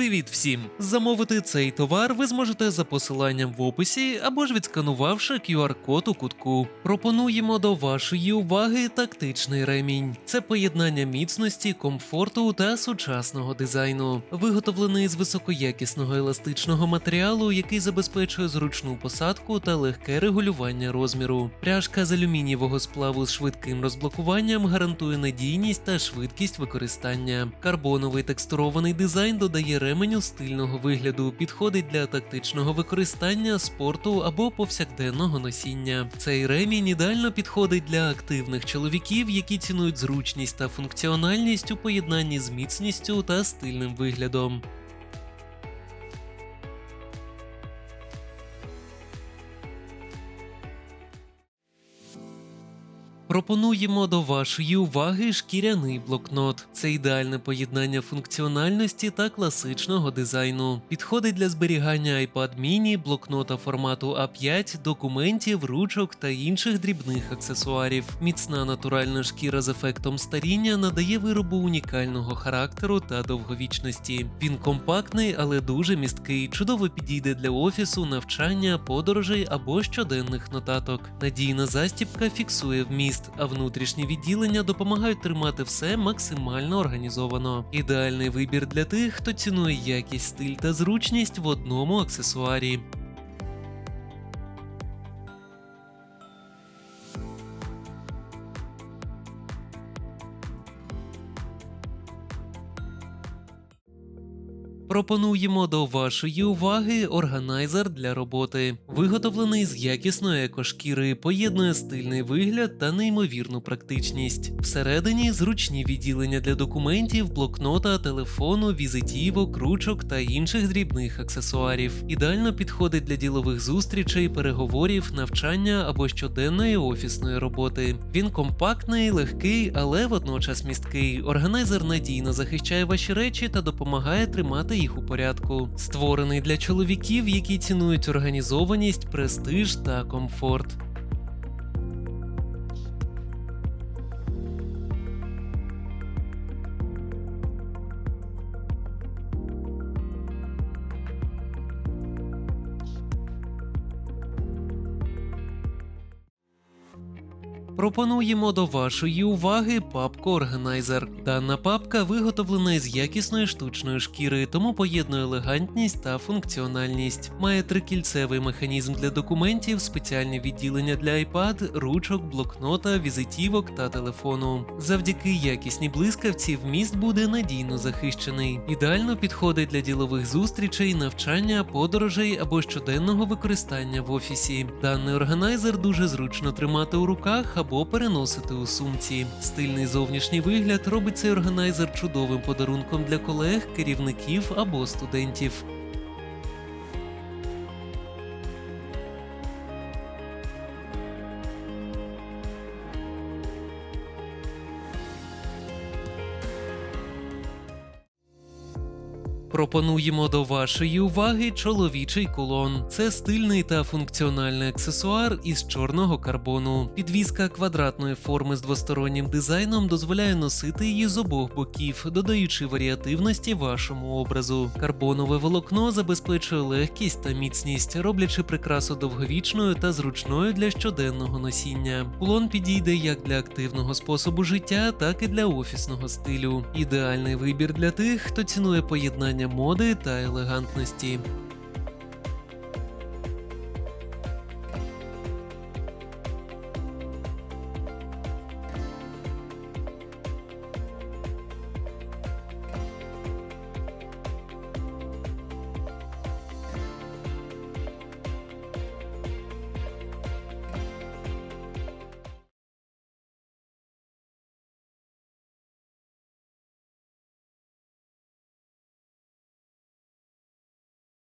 Привіт всім! Замовити цей товар ви зможете за посиланням в описі або ж відсканувавши QR-код у кутку. Пропонуємо до вашої уваги тактичний ремінь. Це поєднання міцності, комфорту та сучасного дизайну, виготовлений з високоякісного еластичного матеріалу, який забезпечує зручну посадку та легке регулювання розміру. Пряжка з алюмінієвого сплаву з швидким розблокуванням гарантує надійність та швидкість використання. Карбоновий текстурований дизайн додає ременю стильного вигляду, підходить для тактичного використання, спорту або повсякденного носіння. Цей ремінь ідеально підходить для активних чоловіків, які цінують зручність та функціональність у поєднанні з міцністю та стильним виглядом. Пропонуємо до вашої уваги шкіряний блокнот. Це ідеальне поєднання функціональності та класичного дизайну. Підходить для зберігання iPad mini, блокнота формату A5, документів, ручок та інших дрібних аксесуарів. Міцна натуральна шкіра з ефектом старіння надає виробу унікального характеру та довговічності. Він компактний, але дуже місткий, чудово підійде для офісу, навчання, подорожей або щоденних нотаток. Надійна застібка фіксує вміст, а внутрішні відділення допомагають тримати все максимально організовано. Ідеальний вибір для тих, хто цінує якість, стиль та зручність в одному аксесуарі. Пропонуємо до вашої уваги органайзер для роботи, виготовлений з якісної екошкіри, поєднує стильний вигляд та неймовірну практичність. Всередині зручні відділення для документів, блокнота, телефону, візитівок, ручок та інших дрібних аксесуарів. Ідеально підходить для ділових зустрічей, переговорів, навчання або щоденної офісної роботи. Він компактний, легкий, але водночас місткий. Органайзер надійно захищає ваші речі та допомагає тримати їх у порядку. Створений для чоловіків, які цінують організованість, престиж та комфорт. Пропонуємо до вашої уваги папку Органайзер. Дана папка виготовлена із якісної штучної шкіри, тому поєднує елегантність та функціональність. Має трикільцевий механізм для документів, спеціальні відділення для iPad, ручок, блокнота, візитівок та телефону. Завдяки якісній блискавці вміст буде надійно захищений. Ідеально підходить для ділових зустрічей, навчання, подорожей або щоденного використання в офісі. Даний органайзер дуже зручно тримати у руках або переносити у сумці. Стильний зовнішній вигляд робить цей органайзер чудовим подарунком для колег, керівників або студентів. Пропонуємо до вашої уваги чоловічий кулон. Це стильний та функціональний аксесуар із чорного карбону. Підвізка квадратної форми з двостороннім дизайном дозволяє носити її з обох боків, додаючи варіативності вашому образу. Карбонове волокно забезпечує легкість та міцність, роблячи прикрасу довговічною та зручною для щоденного носіння. Кулон підійде як для активного способу життя, так і для офісного стилю. Ідеальний вибір для тих, хто цінує поєднання моди та елегантності.